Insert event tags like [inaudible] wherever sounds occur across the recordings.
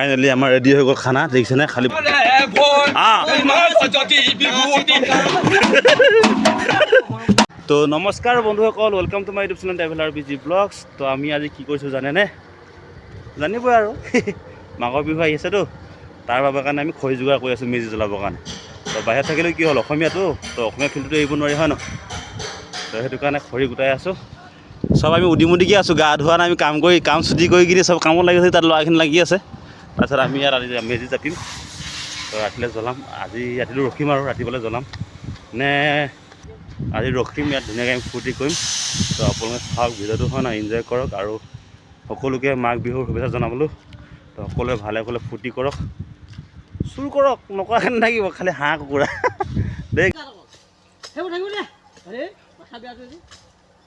Finally আমাৰ ready হৈ গ'ল খানা দেখিছেনে খালি। [laughs] তো নমস্কাৰ বন্ধুসকল welcome to my YouTube channel traveller BG vlogs তো আমি আজি কি কৰিছোঁ জানেনে? জানিবই আৰু। [laughs] মাঘৰ বিহু আহি আছেতো। তাৰ বাবে কাৰণে আমি খৰি যোগাৰ কৰি আছোঁ মেজি জ্বলাবৰ কাৰণে। তো বাহিৰত থাকিলেও কি হ'ল অসমীয়াটো? তো অসমীয়া ফিল্ডটো এৰিব নোৱাৰি হয় ন তো সেইটো কাৰণে খৰি গোটাই আছোঁ। চব আমি উদি মুদিকে আছোঁ গা ধোৱা নাই আমি কাম কৰি কাম ছুটি কৰি কিনি চব কামত লাগি আছে তাত ল'ৰাখিনি লাগি আছে। তাৰপিছত আমি ইয়াত মেজি জাপিম তো ৰাতিলৈ জ্বলাম। আজি ৰাতিটো ৰখিম আৰু ৰাতিপুৱালৈ জ্বলাম। নে আজি ৰখিম ইয়াত ধুনীয়াকৈ আমি ফূৰ্তি কৰিম। তো আপোনালোকে চাওক ভিডিঅ'টো হয় নহয় এনজয় কৰক আৰু সকলোকে মাঘ বিহুৰ শুভেচ্ছা জনাবলৈ। তো সকলোৱে ভালে ভালে ফূৰ্তি কৰক। চুৰ কৰক নকৰাকৈ নাথাকিব খালি হাঁহ কুকুৰা। দেই।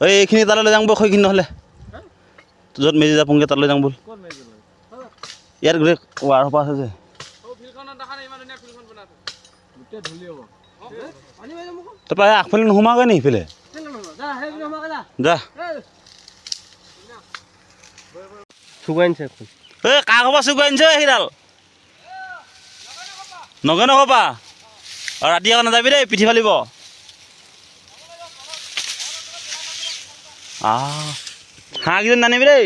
এইখিনি তালৈ লৈ যাওঁ ব'ল সেইখিনি নহ'লে। য'ত মেজি যাপোংগৈ তালৈ যাওঁ ব'ল। ইয়াৰ গোটেই ৱাৰ পাছ আছে তাৰপৰা আগফালে নোসোমাগৈ নি সিফালে যা। চুগাইছে এই কাৰ ক'বা চুগাইছে সেইডাল? নগৈ নক'বা ৰাতি আকৌ নাযাবি দেই, পিঠি ফালিব। হাঁহকেইজনী নানিবি দেই।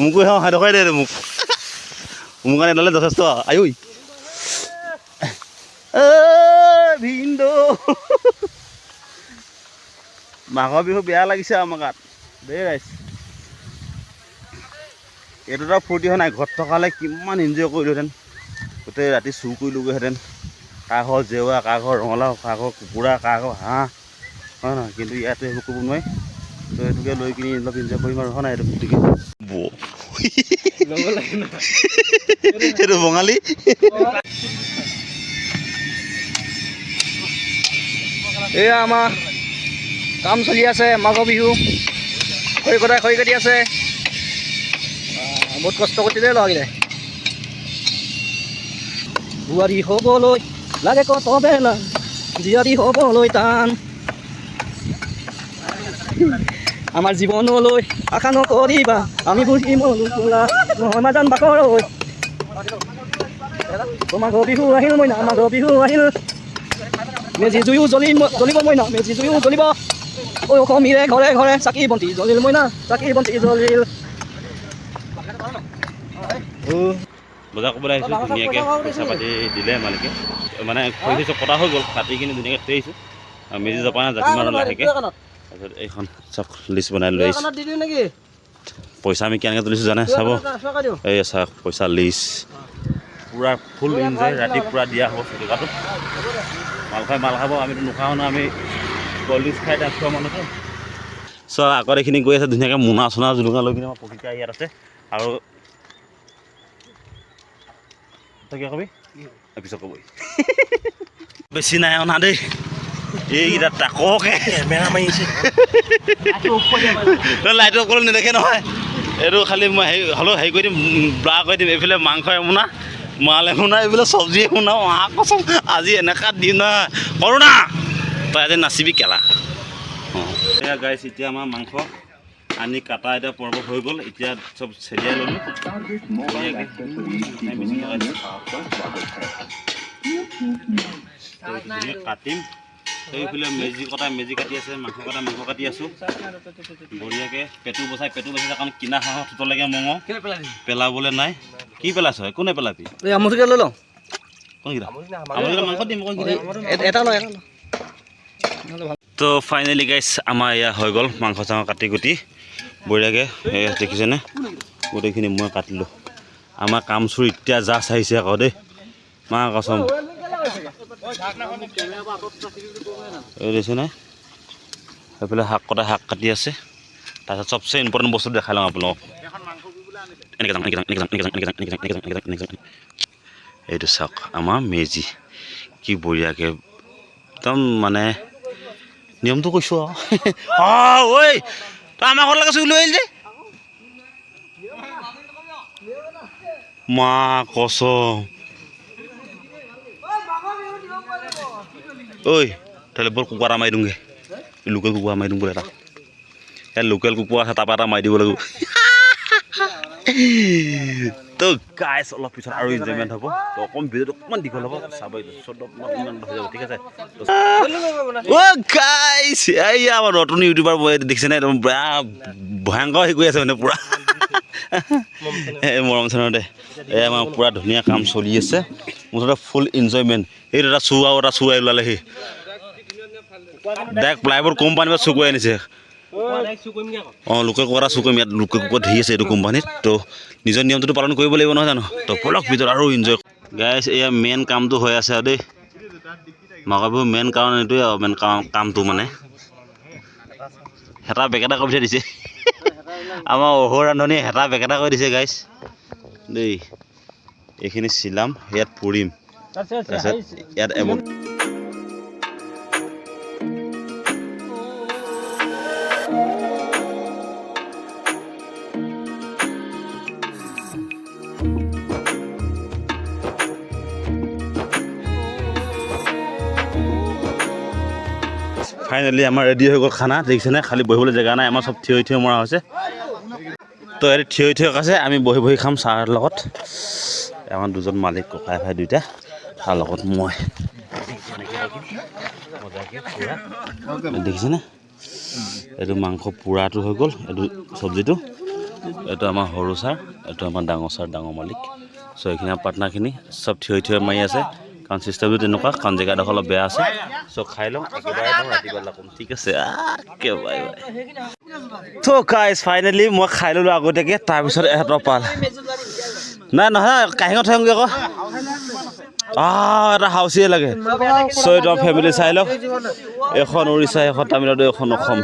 মোকো সেৱা খাই থকাই দে মোক। মোৰ কাৰণে ল'লে যথেষ্ট। আয়ু ভিন্দ মাঘৰ বিহু বেয়া লাগিছে আমাৰ গাত। দেই ৰাইছে এইটো এটা ফূৰ্তি হোৱা নাই। ঘৰত থকা হ'লে কিমান এনজয় কৰিলোহেঁতেন। গোটেই ৰাতি চুৰ কৰিলোগৈহেঁতেন। কাৰ ঘৰ জেওৰা কাৰ ঘৰ ৰঙালাও কাৰ ঘৰ কুকুৰা কাৰ ঘৰ হাঁহ হয় নহয়? কিন্তু ইয়াতে সেইবোৰ কৰিব নোৱাৰি। তো এইটোকে লৈ কিনি অলপ এনজয় কৰিম আৰু। হয় নাই এইটো ফূৰ্তিকে। এইটো বঙালী। এয়া আমাৰ কাম চলি আছে। মাঘৰ বিহু। খৰি কটাই খৰি কাটি আছে। বহুত কষ্ট কৰিছে দেই ল'ৰাকেইটাই বোৱাৰী হ'বলৈ লাগে কত বেলা। জীয়াৰী হ'বলৈ টান। আমাৰ জীৱনলৈ আশা নকৰিবা আমি বুঢ়ী মনুলা নহয় মাজান বাকৰ মাঘৰ বিহু আহিল মইনা মাঘৰ বিহু আহিল। মেজি জুয়ো জ্বলি জ্বলিব মইনা, মেজি জুয়ো জ্বলিব। ঐ অসমীৰে ঘৰে ঘৰে চাকি বন্তি জ্বলিল মইনা, চাকি বন্তি জ্বলিল। বজাৰ কৰিবলৈ আহিছোঁ ধুনীয়াকৈ পইচা পাতি দিলে মালিকে। মানে খৰি কটা হৈ গ'ল কাটি কিনি ধুনীয়াকৈ থৈ আহিছোঁ। মেজি জপা জাপিম আৰু লাহেকৈ। তাৰপিছত এইখন চব লিষ্ট বনাই লৈ আহিছোঁ। পইচা আমি কেনেকৈ তুলিছোঁ জানে চাব? এই চাওক পইচা লিষ্ট। পূৰা ফুল এনজয় ৰাতি পূৰা দিয়া হ'ব চুটুকাটো মাল খাই মাল খাব আমিতো নোখাওঁ ন আমি কল্ড খাই তাত খোৱা মানুহটো চ' আগত এইখিনি গৈ আছে ধুনীয়াকৈ মোনা চোনা জুলুঙা লৈ কিনে আমাৰ প্ৰকৃতি ইয়াত আছে। আৰু তই কিয় কবি? পিছত কবি বেছি নাই অনা দেই। এইকেইটা তাককে। কেমেৰা মাৰিছে। লাইটটো অকলে নেদেখে নহয়। এইটো খালি মই হেৰি হ'লেও হেৰি কৰি দিম ব্লা কৰি দিম। এইফালে মাংস এমোনা মাল এমোনা এইফালে চব্জি এমোনা আহ কচোন আজি এনেকুৱা দিন নহয় কৰোণা তই আজি নাচিবি কেলা। অঁ। এয়া গাইছ এতিয়া আমাৰ মাংস। আনি কাটা এতিয়া পৰ্ব হৈ গ'ল। এতিয়া চব চেলিয়াই ল'লোঁ। কাটিম। সেইফালে মেজি কটা মেজি কাটি আছে মাংস কটা মাংস কাটি আছোঁ। বঢ়িয়াকৈ পেটু বচাই পেটু বচাই কাৰণ কিনা হাঁহৰ ঠোঁটলৈকে মঙহ পেলাবলৈ নাই। কি পেলাইছ একো নেপেলাবি এই আমুঠিকে লৈ লওঁ। কোনকেইটা? মাংস দিম কোনকেইটা? এটা লওঁ এটা লওঁ। তো ফাইনেলি গাইছ আমাৰ এয়া হৈ গ'ল মাংস চাংস কাটি কুটি। বঢ়িয়াকৈ এয়া দেখিছেনে? গোটেইখিনি মই কাটিলোঁ। আমাৰ কাম চুৰ এতিয়া জাচ আহিছে আকৌ দেই। মা, কচম। দেখিছেনে? সেইফালে শাক কটা শাক কাটি আছে। তাৰপিছত চবচে ইম্পৰ্টেণ্ট বস্তু দেখাই লওঁ আপোনালোকক। এইটো চাওক, আমাৰ মেজি। কি বঢ়িয়াকৈ, একদম মানে নিয়মটো কৈছোঁ অঁ [laughs] ঐ, তই আমাৰ ঘৰলৈকে চুৰি লৈ আহিলি যে। মা কসম ঐ তাহলে বৰ কুকুৰা এটা মাৰি দিওঁগৈ। লোকেল কুকুৰা মাৰি দিওঁ বোলে এটা ইয়াত লোকেল কুকুৰা আছে তাৰপৰা এটা মাৰি দিব লাগিব। [laughs] তো গাইছ অলপ পিছত আৰু ইনজয়মেণ্ট হ'ব। তো অকণ ভিডিঅ'টো অকণমান দীঘল হ'ব। চাব চৈধ্য পোন্ধৰ হৈ যাব, ঠিক আছে? অ' গাইছ এইয়া আমাৰ নতুন ইউটিউবাৰ মই দেখিছে নে একদম বেয়া ভয়ংকৰ হেৰি কৰি আছে মানে পূৰা। এই মৰম চেনেহতে এই আমাৰ পূৰা ধুনীয়া কাম চলি আছে। মুঠতে ফুল ইনজয়মেণ্ট সেইটো এটা আৰু এটা চু আহি ওলালেহি। ডাইৰেক্ট প্লাইবোৰ্ড কোম্পানীৰ পৰা চু কৰি আনিছে। অঁ লোকেল কুকুৰা চু কৰিম ইয়াত লোকেল কুকুৰা ধেৰ আছে এইটো কোম্পানীত। তো নিজৰ নিয়মটোতো পালন কৰিব লাগিব নহয় জানো? তো বলক ভিতৰত আৰু ইনজয় গাইছ এয়া মেইন কামটো হৈ আছে আৰু দেই। মাঘৰ বিহুৰ মেইন কাৰণ এইটোৱে আৰু মেইন কামটো মানে। হেতা বেকেটা কৰি দিছে। আমাৰ অহু ৰান্ধনীয়ে হেতা বেকেটা কৰি দিছে গাইছ দেই এইখিনি চিলাম ইয়াত পুৰিম। তাৰপিছত ইয়াত এমন ফাইনেলি আমাৰ ৰেডি হৈ গ'ল খানা দেখিছেনে খালি বহিবলৈ জেগা নাই, আমাৰ চব থিয় থিয় মৰা হৈছে। তো ইয়াতে থিয় থিয় আছে আমি বহি বহি খাম চাহৰ লগত। আমাৰ দুজন মালিক, ককাই ভাই দুইটা, তাৰ লগত মই। দেখিছেনে এইটো মাংস পোৰাটো হৈ গ'ল, এইটো চব্জিটো। এইটো আমাৰ সৰু ছাৰ, এইটো আমাৰ ডাঙৰ ছাৰ, ডাঙৰ মালিক। চ' এইখিনি পাৰ্টনাৰখিনি চব থিয় থিয় মাৰি আছে। কাৰণ চিষ্টেমটো তেনেকুৱা, কাৰণ জেগাডোখৰ অলপ বেয়া আছে। চ' খাই লওঁ, একেবাৰে দিওঁ ৰাতিপুৱা লগাম ঠিক আছে একেবাৰে তো গাইজ ফাইনেলি মই খাই ল'লোঁ আগতীয়াকৈ, তাৰপিছত এহঁতৰ পাল। নাই, নহয় কাহিঙত থওঁগৈ আকৌ। এটা হাউচিয়ে লাগে। চ' এইটো ফেমিলি চাই লওক। এখন উৰিষ্যা এখন তামিলনাডু এখন অসম।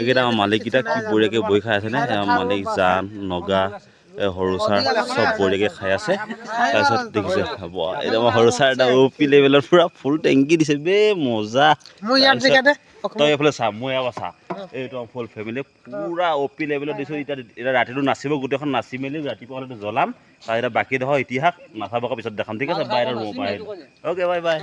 এইকেইটা আমাৰ মালিককেইটা কি বঢ়িয়াকৈ বহি খাই আছেনে মালিক জান, নগা সৰু ছাৰ চব বঢ়িয়াকৈ খাই আছে। তাৰপিছত দেখিছে এইটো আমাৰ সৰু ছাৰ এটা অ' পি লেভেলত পূৰা ফুল টেংকি দিছে বে মজা। তই এইফালে চা মই এবাৰ চা এইটো ফুল ফেমিলি পূৰা অ' পি লেভেলত দিছোঁ এতিয়া এতিয়া ৰাতিটো নাচিব গোটেইখন নাচি মেলি ৰাতিপুৱা হ'লেতো জ্বলাম। তাৰ এতিয়া বাকীডোখৰ ইতিহাস নাচাব পিছত দেখাম ঠিক আছে? বাই ৰুমৰ পৰা আহিলোঁ অ'কে বাই বাই।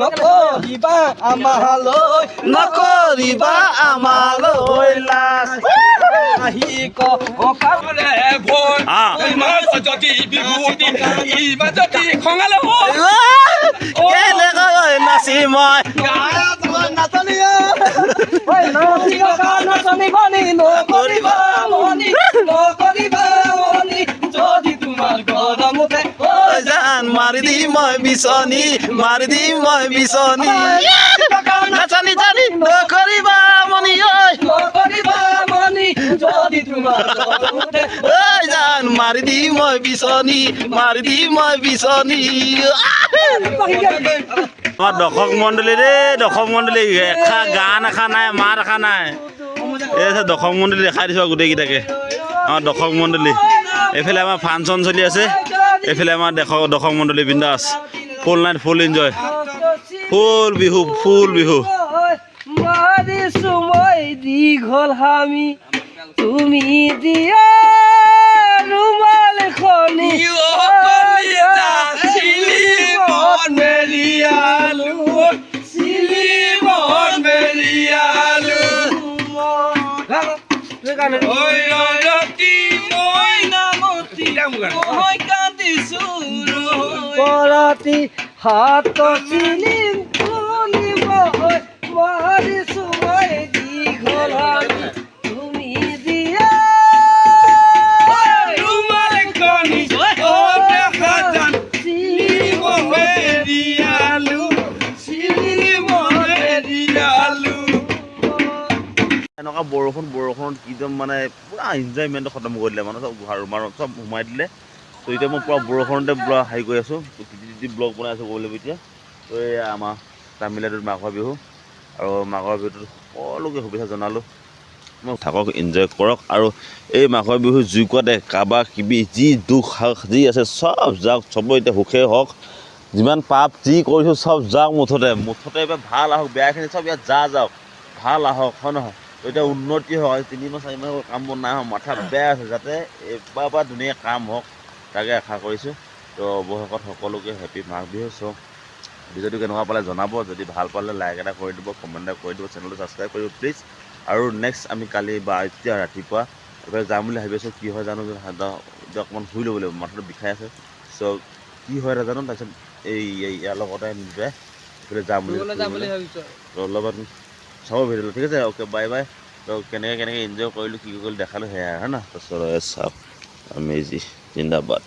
নকৰিবা আমালৈ নকৰিবা আমালৈ লাজ আহি ককালে ভয় যদি বিভূতি ইমান যদি খঙালে হয় কেনেকৈ নাচি মই নাচনী মাৰি দি মই বিচনী মাৰি দি মই বিচনী নাচনী জানি নকৰিবা মনি ঐ নকৰিবা মনি যদি তোমাৰ গৰম উঠে ঐ জান মাৰি দি মই বিচনী মাৰি দি মই বিচনী আমাৰ দৰ্শক মণ্ডলী দেই দৰ্শক মণ্ডলী এষা গান এষা নাই মাত এষা নাই এই আছে দৰ্শক মণ্ডলী দেখাই দিছোঁ আৰু গোটেইকেইটাকে আমাৰ দৰ্শক মণ্ডলী এইফালে আমাৰ ফাংচন চলি আছে এইফালে আমাৰ দৰ্শক দৰ্শক মণ্ডলী বিন্দাছ full night full enjoy full Bihu full Bihu. মাৰিছো মই দীঘল হামি তুমি দিয়া। ৰুমাল খনি পৰাতি হাত চিনি এনেকুৱা বৰষুণ বৰষুণত একদম মানে পূৰা এনজয়মেণ্টটো খতম কৰি দিলে মানে চব ঘৰ ৰুমাৰত চব সোমাই দিলে। ত' এতিয়া মই পূৰা বৰষুণতে পূৰা হেৰি কৰি আছোঁ ব্লগ বনাই আছোঁ ক'ব লাগিব এতিয়া। ত' এয়া আমাৰ তামিলনাডুত মাঘৰ বিহু আৰু মাঘৰ বিহুটোত সকলোকে শুভেচ্ছা জনালোঁ। থাকক এনজয় কৰক আৰু এই মাঘৰ বিহু জুইকুৱাতে কাৰোবাৰ কিবি যি দুখ হওক যি আছে চব যাওক চবৰে এতিয়া সুখেই হওক। যিমান পাপ যি কৰিছোঁ চব যাওক মুঠতে। মুঠতে এবাৰ ভাল আহক বেয়াখিনি চব ইয়াত যা যাওক। ভাল আহক হয় নহয়? এতিয়া উন্নতি হয় তিনিমাহ চাৰিমাহ হ'ল কাম বন নাই হোৱা মাথা বেয়া আছে যাতে এইবাৰ পৰা ধুনীয়া কাম হওক তাকে আশা কৰিছোঁ। তো অৱশেষত সকলোকে হেপী মাঘ বিহু চ' ভিডিঅ'টো কেনেকুৱা পালে জনাব যদি ভাল পালে লাইক এটা কৰি দিব কমেণ্ট এটা কৰি দিব চেনেলটো ছাবস্ক্ৰাইব কৰিব প্লিজ। আৰু নেক্সট আমি কালি বা এতিয়া ৰাতিপুৱা এবাৰ যাম বুলি ভাবি আছোঁ কি হয় জানো এতিয়া অকণমান শুই ল'ব লাগিব মাথাটো বিষাই আছে। চ' কি হয় নাজানো তাৰপিছত এই ইয়াৰ লগতে মিলাই এইফালে যাম বুলি ফুৰিবলৈ। চাব ভিডিঅ'টো ঠিক আছে? অ'কে বাই বাই তো কেনেকৈ কেনেকৈ এনজয় কৰিলোঁ, কি কি কৰিলোঁ দেখালোঁ সেয়া হয় না তাৰপিছত চাওক আমেজি জিন্দাবাদ।